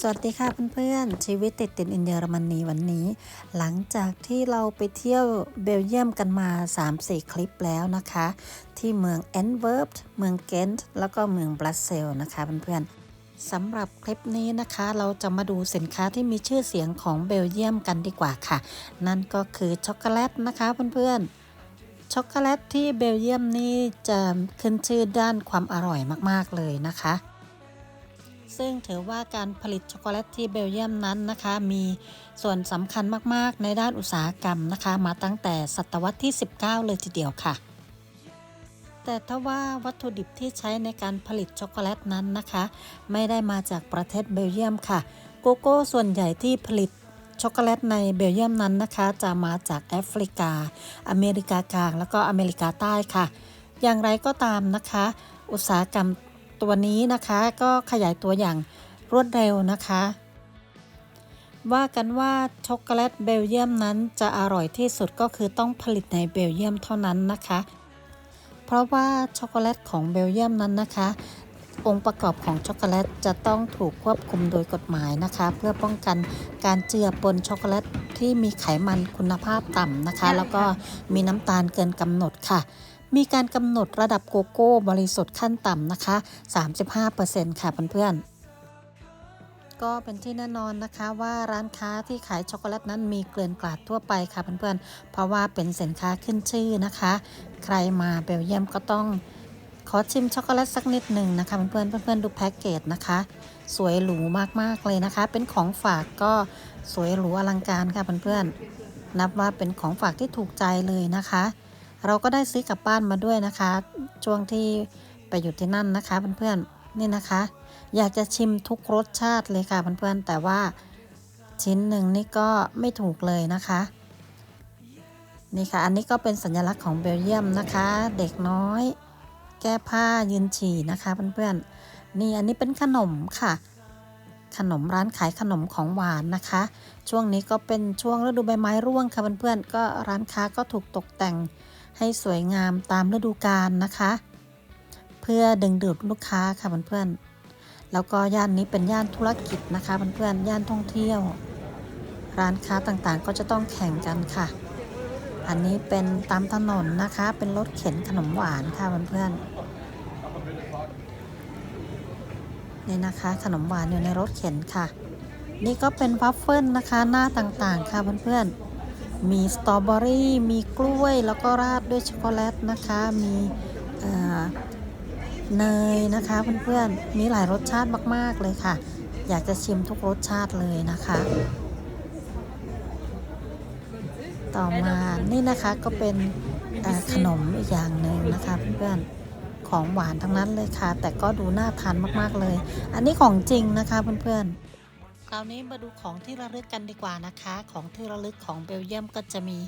สวัสดีค่ะเพื่อนๆ ชีวิตติดติดอินเยอรมนีวันนี้ หลังจากที่เราไปเที่ยวเบลเยียมกันมา 3-4 คลิปแล้วนะคะ ที่เมืองแอนเวิร์ปเมืองเกนต์แล้วก็เมืองบรัสเซลนะคะเพื่อนๆสำหรับคลิปนี้นะคะเราจะมาดูสินค้าที่มีชื่อเสียงของเบลเยียมกันดีกว่าค่ะ นั่นก็คือช็อกโกแลตนะคะเพื่อนๆช็อกโกแลตที่เบลเยียมนี่จะขึ้นชื่อด้านความอร่อยมากๆเลยนะคะ ซึ่งถือว่าการผลิตช็อกโกแลตที่เบลเยียมนั้นนะคะ มีส่วนสำคัญมากๆ ในด้านอุตสาหกรรมนะคะ มาตั้งแต่ศตวรรษที่ 19 เลยทีเดียวค่ะ แต่ถ้าว่าวัตถุดิบที่ใช้ในการผลิตช็อกโกแลตนั้นนะคะ ไม่ได้มาจากประเทศเบลเยียมค่ะ โกโก้ส่วนใหญ่ที่ผลิตช็อกโกแลตในเบลเยียมนั้นนะคะ จะมาจากแอฟริกา อเมริกากลาง แล้วก็อเมริกาใต้ค่ะ อย่างไรก็ตามนะคะ อุตสาหกรรม ตัวนี้นะคะก็ขยายตัวอย่างรวดเร็วนะคะ ว่ากันว่าช็อกโกแลตเบลเยียมนั้นจะอร่อยที่สุดก็คือต้องผลิตในเบลเยียมเท่านั้นนะคะ เพราะว่าช็อกโกแลตของเบลเยียมนั้นนะคะ องค์ประกอบของช็อกโกแลตจะต้องถูกควบคุมโดยกฎหมายนะคะ เพื่อป้องกันการเจือปนช็อกโกแลตที่มีไขมันคุณภาพต่ำนะคะ แล้วก็มีน้ำตาลเกินกำหนดค่ะ มีการกำหนดระดับโกโก้บริสุทธิ์ขั้นต่ำนะคะ 35%ค่ะเพื่อนๆก็เป็นที่แน่นอนนะคะว่าร้านค้าที่ขายช็อกโกแลตนั้นมีเกลื่อนกลาดทั่วไปค่ะเพื่อนๆ เพราะว่าเป็นสินค้าขึ้นชื่อนะคะ ใครมาเบลเยียมก็ต้องขอชิมช็อกโกแลตสักนิดหนึ่งนะคะเพื่อนๆเพื่อนๆดูแพ็กเกจนะคะ สวยหรูมากๆเลยนะคะ เป็นของฝากก็สวยหรูอลังการค่ะเพื่อนๆนับว่าเป็นของฝากที่ถูกใจเลยนะคะ เราก็ได้ซื้อกลับบ้านมาด้วยนะคะ ช่วงที่ไปอยู่ที่นั่นนะคะเพื่อนๆนี่นะคะ อยากจะชิมทุกรสชาติเลยค่ะเพื่อนๆแต่ว่าชิ้นหนึ่งนี่ก็ไม่ถูกเลยนะคะ นี่ค่ะ อันนี้ก็เป็นสัญลักษณ์ของเบลเยียมนะคะ เด็กน้อย แก้ผ้ายืนฉี่นะคะเพื่อนๆนี่อันนี้เป็นขนมค่ะ ขนมร้านขายขนมของหวานนะคะ ช่วงนี้ก็เป็นช่วงฤดูใบไม้ร่วงค่ะเพื่อนๆก็ร้านค้าก็ถูกตกแต่ง ให้สวยงามตามฤดูกาลนะคะ เพื่อดึงดูดลูกค้าค่ะเพื่อนๆแล้วก็ย่านนี้เป็นย่านธุรกิจนะคะเพื่อนๆย่านท่องเที่ยว ร้านค้าต่างๆ ก็จะต้องแข่งกันค่ะ อันนี้เป็นตามถนนนะคะ เป็นรถเข็นขนมหวานค่ะเพื่อนๆนี่นะคะ ขนมหวานอยู่ในรถเข็นค่ะ นี่ก็เป็นวัฟเฟิลนะคะหน้าต่างๆ ค่ะเพื่อนๆ มีสตรอเบอรี่มีกล้วยแล้วก็ราดด้วยช็อกโกแลตนะคะ มีเนยนะคะเพื่อนๆ มีหลายรสชาติมาก ๆ เลยค่ะ อยากจะชิมทุกรสชาติเลยนะคะ ต่อมานี่นะคะก็เป็นขนมอีกอย่างหนึ่งนะคะเพื่อนๆของหวานทั้งนั้นเลยค่ะ แต่ก็ดูน่าทานมากๆเลย อันนี้ของจริงนะคะเพื่อนๆ คราวนี้มาดูของที่ระลึกกันดีกว่านะคะ ของที่ระลึกของเบลเยียมก็จะมี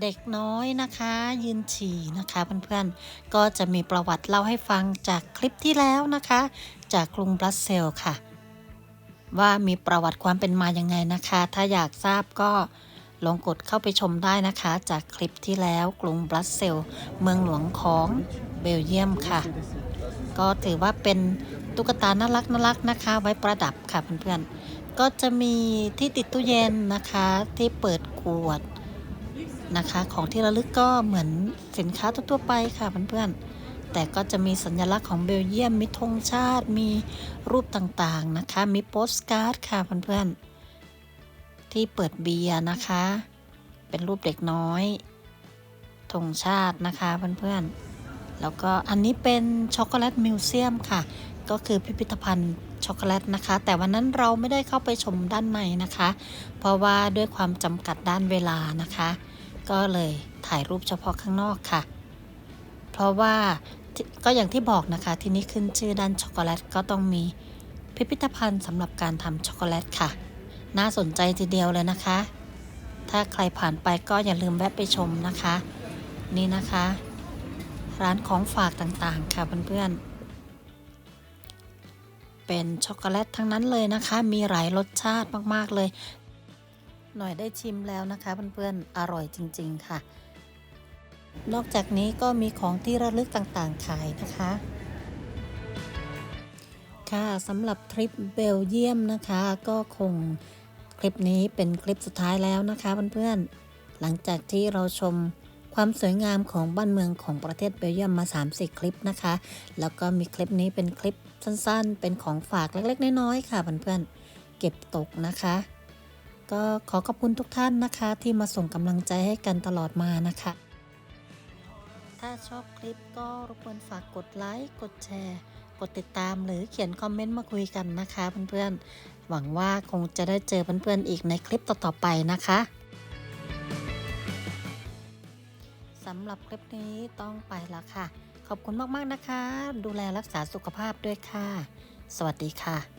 เด็กน้อยนะคะ ยืนฉี่นะคะเพื่อนๆก็จะมีประวัติเล่าให้ฟังจากคลิปที่แล้วนะคะ จากกรุงบรัสเซลค่ะ ว่ามีประวัติความเป็นมายังไงนะคะ ถ้าอยากทราบก็ลองกดเข้าไปชมได้นะคะ จากคลิปที่แล้วกรุงบรัสเซลเมืองหลวงของเบลเยียมค่ะ ก็ถือว่าเป็นตุ๊กตาน่ารักน่ารักนะคะ ไว้ประดับค่ะเพื่อนๆ ก็จะมีที่ติดตู้เย็นนะคะที่เปิดขวดนะคะ ของที่ระลึกก็เหมือนสินค้าทั่วๆไปค่ะเพื่อนๆแต่ก็จะมีสัญลักษณ์ของเบลเยียมมีธงชาติมีรูปต่างๆนะคะ มีโปสการ์ดค่ะเพื่อนๆที่เปิดเบียร์นะคะ เป็นรูปเด็กน้อยธงชาตินะคะเพื่อนๆแล้วก็อันนี้เป็นช็อกโกแลตมิวเซียมค่ะ ก็คือพิพิธภัณฑ์ ช็อกโกแลตนะคะ แต่วันนั้นเราไม่ได้เข้าไปชมด้านในนะคะ เพราะว่าด้วยความจำกัดด้านเวลานะคะ ก็เลยถ่ายรูปเฉพาะข้างนอกค่ะ เพราะว่าก็อย่างที่บอกนะคะ ที่นี่ขึ้นชื่อด้านช็อกโกแลตก็ต้องมีพิพิธภัณฑ์สำหรับการทำช็อกโกแลตค่ะ น่าสนใจทีเดียวเลยนะคะ ถ้าใครผ่านไปก็อย่าลืมแวะไปชมนะคะ นี่นะคะ ร้านของฝากต่างๆ ค่ะเพื่อนๆ เป็นช็อกโกแลตทั้งนั้นเลยนะคะ มีหลายรสชาติมากๆเลย หน่อยได้ชิมแล้วนะคะเพื่อนๆอร่อยจริง ๆ ค่ะ นอกจากนี้ก็มีของที่ระลึกต่างๆขายนะคะค่ะสำหรับทริปเบลเยียมนะคะ ก็คงคลิปนี้เป็นคลิปสุดท้ายแล้วนะคะเพื่อนๆหลังจากที่เราชม ความสวยงามของบ้านเมืองของประเทศเบลเยียมมา3-4คลิปนะคะ แล้วก็มีคลิปนี้เป็นคลิปสั้นๆ เป็นของฝากเล็กๆ น้อยๆค่ะเพื่อนๆเก็บตกนะคะ ก็ขอขอบคุณทุกท่านนะคะ ที่มาส่งกำลังใจให้กันตลอดมานะคะ ถ้าชอบคลิปก็รบกวนฝากกดไลค์กดแชร์กดติดตามหรือเขียนคอมเมนต์มาคุยกันนะคะเพื่อนๆ หวังว่าคงจะได้เจอเพื่อนๆอีกในคลิปต่อๆไปนะคะ สำหรับคลิปนี้ต้องไปแล้วค่ะ ขอบคุณมากๆนะคะ ดูแลรักษาสุขภาพด้วยค่ะ สวัสดีค่ะ